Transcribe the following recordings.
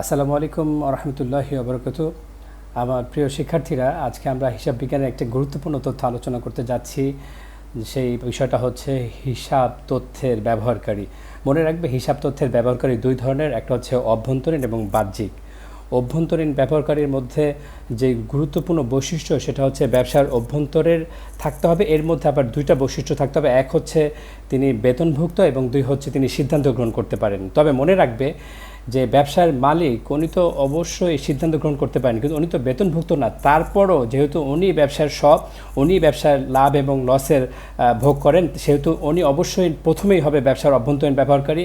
আসসালামু আলাইকুম রহমতুল্লাহি আবরকত আমার প্রিয় শিক্ষার্থীরা, আজকে আমরা হিসাব বিজ্ঞানের একটি গুরুত্বপূর্ণ তথ্য আলোচনা করতে যাচ্ছি। সেই বিষয়টা হচ্ছে হিসাব তথ্যের ব্যবহারকারী। মনে রাখবে, হিসাব তথ্যের ব্যবহারকারী দুই ধরনের। একটা হচ্ছে অভ্যন্তরীণ এবং বাহ্যিক। অভ্যন্তরীণ ব্যবহারকারীর মধ্যে যে গুরুত্বপূর্ণ বৈশিষ্ট্য, সেটা হচ্ছে ব্যবসার অভ্যন্তরের থাকতে হবে। এর মধ্যে আবার দুইটা বৈশিষ্ট্য থাকতে হবে। এক হচ্ছে তিনি বেতনভুক্ত এবং দুই হচ্ছে তিনি সিদ্ধান্ত গ্রহণ করতে পারেন। তবে মনে রাখবে যে ব্যবসার মালিক, উনি তো অবশ্যই সিদ্ধান্ত গ্রহণ করতে পারেন কিন্তু উনি তো বেতনভুক্ত না। তারপরও যেহেতু উনি ব্যবসার সব উনি ব্যবসার লাভ এবং লসের ভোগ করেন, সেহেতু উনি অবশ্যই প্রথমেই হবে ব্যবসার অভ্যন্তরীণ ব্যবহারকারী।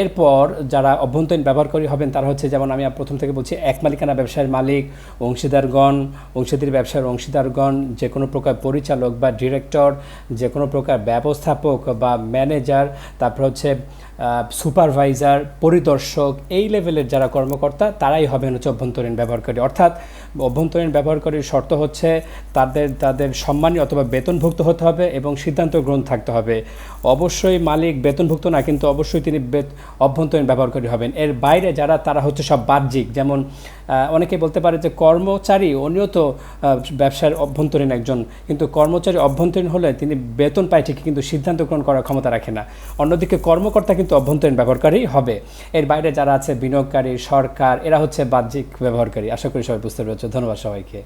এরপর যারা অভ্যন্তরীণ ব্যবহারকারী হবেন, তারা হচ্ছে যেমন আমি প্রথম থেকে বলছি, এক মালিকানা ব্যবসার মালিক, অংশীদারগণ, অংশীদারি ব্যবসার অংশীদারগণ, যে কোনো প্রকার পরিচালক বা ডিরেক্টর, যে কোনো প্রকার ব্যবস্থাপক বা ম্যানেজার, তারপর হচ্ছে সুপারভাইজার পরিদর্শক, এই লেভেলের যারা কর্মকর্তা, তারাই হবেন হচ্ছে অভ্যন্তরীণ ব্যবহারকারী। অর্থাৎ অভ্যন্তরীণ ব্যবহারকারীর শর্ত হচ্ছে তাদের তাদের সম্মানী অথবা বেতনভুক্ত হতে হবে এবং সিদ্ধান্ত গ্রহণ থাকতে হবে। অবশ্যই মালিক বেতনভুক্ত না, কিন্তু অবশ্যই তিনি অভ্যন্তরীণ ব্যবহারকারী হবেন। এর বাইরে যারা, তারা হচ্ছে সব বাহ্যিক। যেমন অনেকে বলতে পারে যে কর্মচারী, উনিও তো ব্যবসার অভ্যন্তরীণ একজন। কিন্তু কর্মচারী অভ্যন্তরীণ হলে তিনি বেতন পায় ঠিকই, কিন্তু সিদ্ধান্ত গ্রহণ করার ক্ষমতা রাখে না। অন্যদিকে কর্মকর্তা কিন্তু অভ্যন্তরীণ ব্যবহারকারী হবে। এর বাইরে যারা আছে, বিনিয়োগকারী, সরকার, এরা হচ্ছে বাহ্যিক ব্যবহারকারী। আশা করি সবাই বুঝতে পেরেছে। ধন্যবাদ সবাইকে।